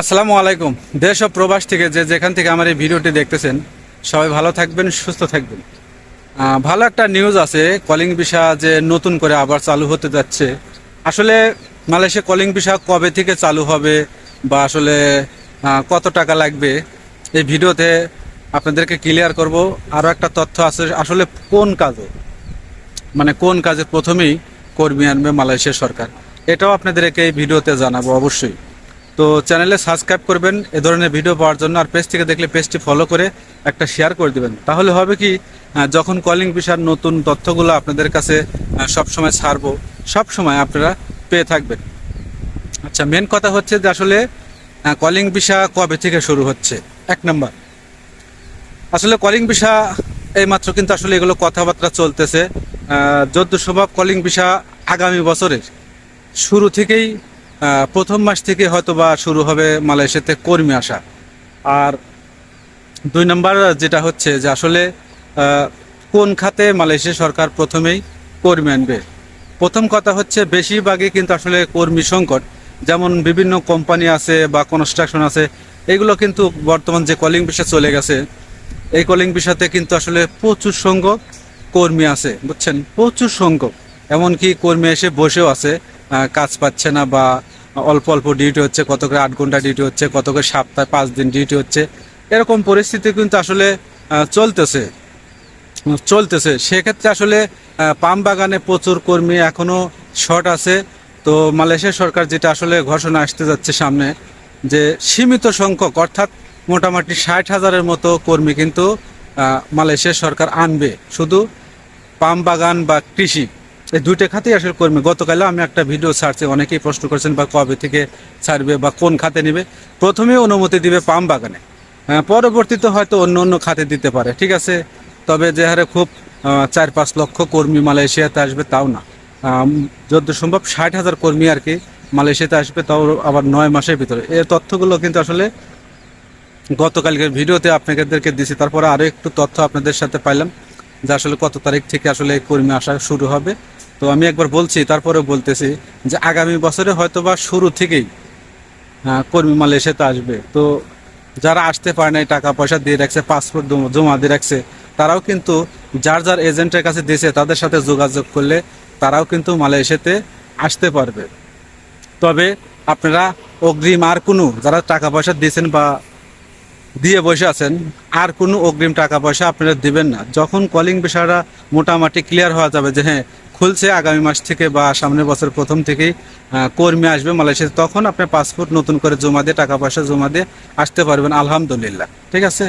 আসসালামু আলাইকুম। দেশ ও প্রবাস থেকে যে যেখান থেকে আমার এই ভিডিওটি দেখতেছেন, সবাই ভালো থাকবেন, সুস্থ থাকবেন। ভালো একটা নিউজ আছে কলিং ভিসা যে নতুন করে আবার চালু হতে যাচ্ছে। আসলে মালয়েশিয়া কলিং ভিসা কবে থেকে চালু হবে বা আসলে কত টাকা লাগবে, এই ভিডিওতে আপনাদেরকে ক্লিয়ার করব। আরও একটা তথ্য আছে, আসলে কোন কাজে? মানে কোন কাজে প্রথমেই কর্মী আনবে মালয়েশিয়া সরকার? এটাও আপনাদেরকে এই ভিডিওতে জানাব অবশ্যই। তো চ্যানেলে সাবস্ক্রাইব করবেন, এ ধরনের ভিডিও পাওয়ার জন্য, আর পেজ থেকে দেখলে পেজটি ফলো করে একটা শেয়ার করে দিবেন। তাহলে হবে কি যখন কলিং ভিসার নতুন তথ্যগুলো আপনাদের কাছে সব সময় ছাড়বো সব সময় আপনারা পেয়ে থাকবেন। আচ্ছা মেন কথা হচ্ছে যে আসলে কলিং ভিসা কবে থেকে শুরু হচ্ছে? এক নম্বর আসলে কলিং ভিসা এইমাত্র কিন্তু আসলে এগুলো কথাবার্তা চলতেছে। যদ্য সম্ভব কলিং ভিসা আগামী বছরের। শুরু থেকেই প্রথম মাস থেকে হয়তো বা শুরু হবে মালয়েশিয়াতে কর্মী আসা। আর দুই নম্বর যেটা হচ্ছে যে আসলে কোন খাতে মালয়েশিয়া সরকার প্রথমেই কর্মী আনবে? প্রথম কথা হচ্ছে বেশিরভাগই কিন্তু আসলে কর্মী সংকট। যেমন বিভিন্ন কোম্পানি আছে বা কনস্ট্রাকশন আছে, এগুলো কিন্তু বর্তমান যে কলিং বিষয় চলে গেছে, এই কলিং বিষয়তে কিন্তু আসলে প্রচুর সংখ্যক কর্মী আছে, বুঝছেন? প্রচুর সংখ্যক। এমনকি কর্মী এসে বসেও আছে। কাজ পাচ্ছে না বা অল্প অল্প ডিউটি হচ্ছে কত করে আট ঘণ্টা ডিউটি হচ্ছে কত করে সপ্তাহে পাঁচ দিন ডিউটি হচ্ছে, এরকম পরিস্থিতি কিন্তু আসলে চলতেছে। চলতেছে। সেক্ষেত্রে আসলে পাম বাগানে প্রচুর কর্মী এখনও শর্ট আছে। তো মালয়েশিয়া সরকার যেটা আসলে ঘোষণা আসতে যাচ্ছে সামনে, যে সীমিত সংখ্যক, অর্থাৎ মোটামুটি ষাট হাজারের মতো কর্মী কিন্তু মালয়েশিয়া সরকার আনবে। শুধু পাম বাগান বা কৃষি এই দুইটা খাতেই আসলে কর্মী। গতকালও আমি একটা ভিডিও ছাড়ছি অনেকেই প্রশ্ন করছেন বা কবে থেকে ছাড়বে বা কোন খাতে নেবে। প্রথমে অনুমতি দিবে পাম বাগানে। আহ, পরবর্তীতে হয়তো অন্য অন্য খাতে দিতে পারে ঠিক আছে? তবে যে হারে খুব চার পাঁচ লক্ষ কর্মী মালয়েশিয়াতে আসবে তাও না। যত সম্ভব ষাট হাজার কর্মী আর কি মালয়েশিয়াতে আসবে তাও আবার নয় মাসের ভিতরে। এই তথ্যগুলো কিন্তু আসলে গতকালকের ভিডিওতে আপনাদেরকে দিছি। তারপরে আরও একটু তথ্য আপনাদের সাথে পাইলাম যে আসলে কত তারিখ থেকে আসলে কর্মী আসা শুরু হবে। তো আমি একবার বলছি তারপরে বলতেছি যে আগামী বছরে হয়তো বা শুরু থেকেই আহ, কর্মী মালয়েশিয়াতে আসবে। তো যারা আসতে পারে নাই টাকা পয়সা দিয়ে রাখছে পাসপোর্ট জমা দিয়ে রাখছে তারাও কিন্তু যার যার এজেন্টের কাছে দিয়েছে তাদের সাথে যোগাযোগ করলে তারাও কিন্তু মালয়েশিয়াতে আসতে পারবে। তবে আপনারা অগ্রিম আর কোনো যারা টাকা পয়সা দিয়েছেন বা দিয়ে বসে আছেন আর কোনো অগ্রিম টাকা পয়সা আপনারা দিবেন না। যখন কলিং বিষয়টা মোটামুটি ক্লিয়ার হওয়া যাবে যে হ্যাঁ খুলছে আগামী মাস থেকে বা সামনের বছর প্রথম থেকেই কর্মী আসবে মালয়েশিয়াতে, তখন আপনার পাসপোর্ট নতুন করে জমা দিয়ে, টাকা পয়সা জমা দিয়ে আসতে পারবেন, আলহামদুলিল্লাহ। ঠিক আছে?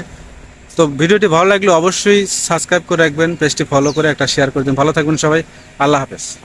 তো ভিডিওটি ভালো লাগলে অবশ্যই সাবস্ক্রাইব করে রাখবেন, পেজটি ফলো করে একটা শেয়ার করে দিন। ভালো থাকবেন সবাই, আল্লাহ হাফেজ।